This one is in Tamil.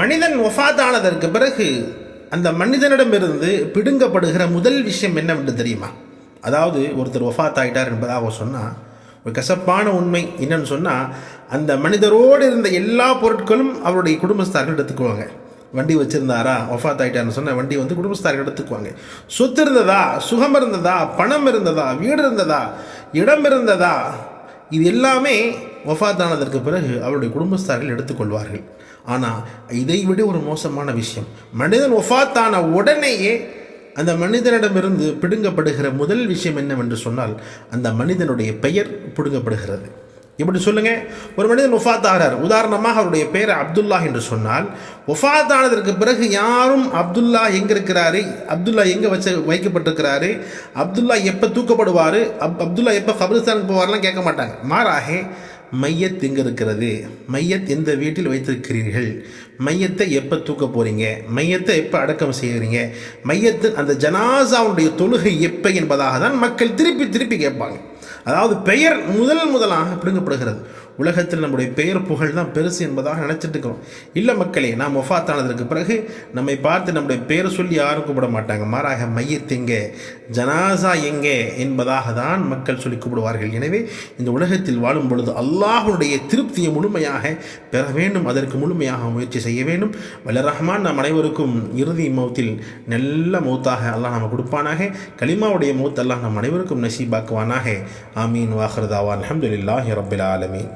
மனிதன் ஒஃபாத்தானதற்கு பிறகு அந்த மனிதனிடமிருந்து பிடுங்கப்படுகிற முதல் விஷயம் என்னவென்று தெரியுமா? அதாவது ஒருத்தர் ஒஃபாத் ஆகிட்டார் என்பதாக சொன்னால் ஒரு கசப்பான உண்மை என்னன்னு சொன்னால் அந்த மனிதரோடு இருந்த எல்லா பொருட்களும் அவருடைய குடும்பஸ்தார்கள் எடுத்துக்குவாங்க. வண்டி வச்சுருந்தாரா ஒஃபாத் ஆகிட்டார்னு சொன்னால் வண்டி வந்து குடும்பஸ்தார்கள் எடுத்துக்குவாங்க. சொத்து இருந்ததா சுகம் இருந்ததா பணம் இருந்ததா வீடு இருந்ததா இடம் இருந்ததா இது எல்லாமே வஃபாத்தானதற்கு பிறகு அவருடைய குடும்பஸ்தார்கள் எடுத்துக்கொள்வார்கள். ஆனால் இதை விட ஒரு மோசமான விஷயம். மனிதன் ஒஃபாத்தான உடனேயே அந்த மனிதனிடமிருந்து பிடுங்கப்படுகிற முதல் விஷயம் என்னவென்று சொன்னால் அந்த மனிதனுடைய பெயர் பிடுங்கப்படுகிறது. இப்படி சொல்லுங்கள் ஒரு மனிதன் ஒஃபாத்தாகிறார் உதாரணமாக அவருடைய பெயர் அப்துல்லா என்று சொன்னால் ஒஃபாத்தானதற்கு பிறகு யாரும் அப்துல்லா எங்கே இருக்கிறாரு அப்துல்லா எங்கே வச்ச வைக்கப்பட்டிருக்கிறாரு? அப்துல்லா எப்போ தூக்கப்படுவார்? அப் அப்துல்லா எப்போ கபிரிஸ்தானுக்கு போவார்லாம் கேட்க மாட்டாங்க. மாறாக மையத் எங்கே இருக்கிறது மையத் எந்த வீட்டில் வைத்திருக்கிறீர்கள்? மையத்தை எப்போ தூக்க போகிறீங்க மையத்தை எப்போ அடக்கம் செய்கிறீங்க? மையத்து அந்த ஜனாசாவுடைய தொழுகை எப்போ என்பதாக தான் மக்கள் திருப்பி திருப்பி கேட்பாங்க. அதாவது பெயர் முதல் முதலாக பிடுங்கப்படுகிறது. உலகத்தில் நம்முடைய பெயர் புகழ் தான் பெருசு என்பதாக நினச்சிட்டு இருக்கிறோம் இல்லை மக்களே நாம் ஒஃபாத்தானதற்கு பிறகு நம்மை பார்த்து நம்முடைய பெயர் சொல்லி யாரும் கூப்பிட மாட்டாங்க. மாறாக மையத்தெங்கே ஜனாசா எங்கே? என்பதாக தான் மக்கள் சொல்லி கூப்பிடுவார்கள். எனவே இந்த உலகத்தில் வாழும் பொழுது அல்லாஹனுடைய திருப்தியை முழுமையாக பெற வேண்டும். அதற்கு முழுமையாக முயற்சி செய்ய வேண்டும். வல்ல ரஹ்மான் நம் அனைவருக்கும் இறுதி மௌத்தில் நல்ல மௌத்தாக அல்லாஹ் நம்ம கொடுப்பானாக. கலிமாவுடைய மௌத் அல்லாஹ் நம் அனைவருக்கும் நசீபாக்குவானாக. ஆமீன். வாஹர்தாவான் அஹமதுல்லாஹி ரபில் ஆலமீன்.